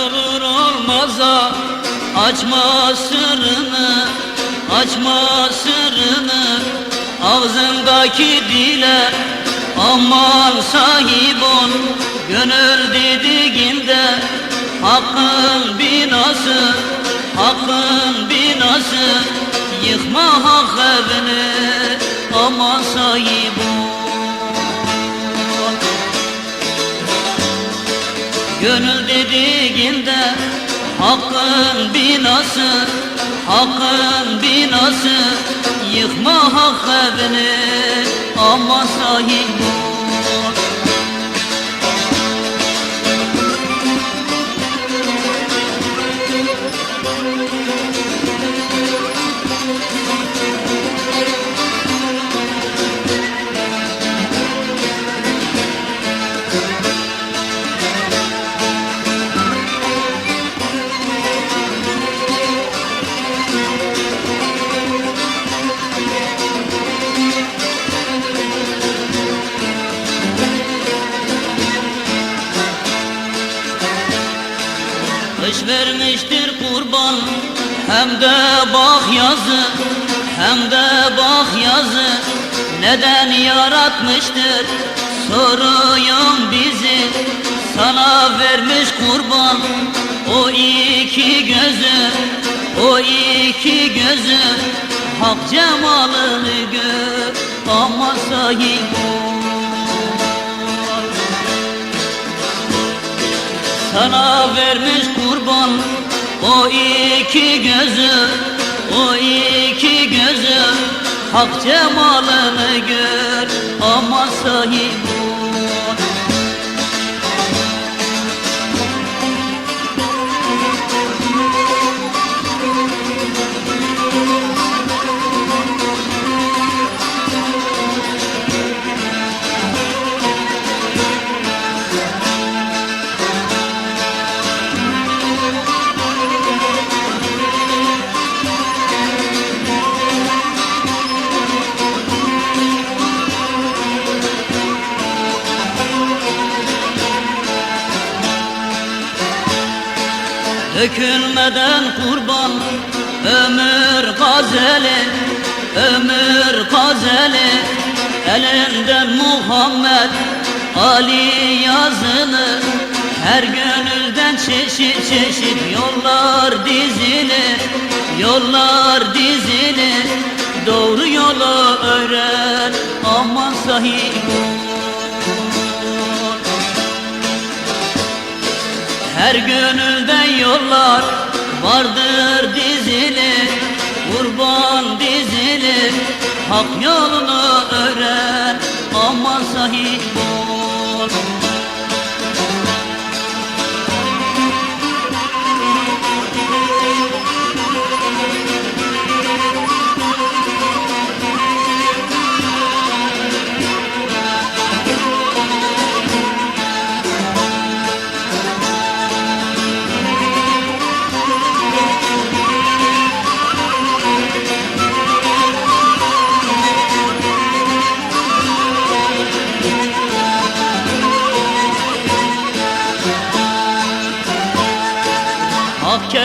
olur olmaza Açma sırrını Açma sırrını. Ağzındaki dile Aman sahip ol Gönül dediğinde Hakkın binası Hakkın binası. Yıkma hak evini Aman sahip ol Gönül dediğinde Hakkın binası Hakkın binası. Yıkma hak evini Ama sahip ol Kış vermiştir kurban. Hem de bak yazı Hem de bak yazı. Neden yaratmıştır Soruyorum bizi. Sana vermiş kurban O iki gözü O iki gözü. Hak cemalını gör Ama sahip ol sana vermiş kurban o iki gözü o iki gözü. Hak cemalını gör ama sahip ol Dökülmeden kurban ömür gazeli Ömür gazeli Elinden Muhammed Ali yazılı Her gönülden çeşit çeşit yollar dizili Yollar dizili. Doğru yolu öğren Aman sahip Her gönülden yollar vardır dizili Kurban dizili Hak yolunu öğren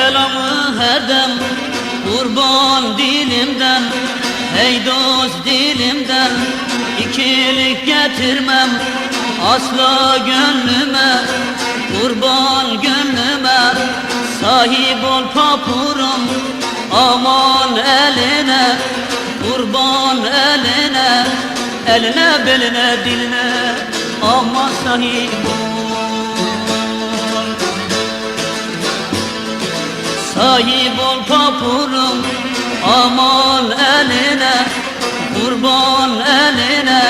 Hak kelamı her Kurban dilimden Hey dost dilimden ikilik getirmem Asla gönlüme Kurban gönlüme Sahip ol papurum Aman eline Kurban eline Eline beline diline Aman sahip ol Sahip ol papurum aman eline Kurban eline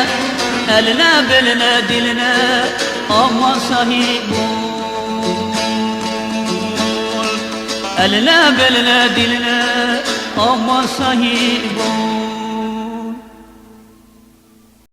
Eline beline diline. Aman sahip ol. Eline beline diline. Aman sahip ol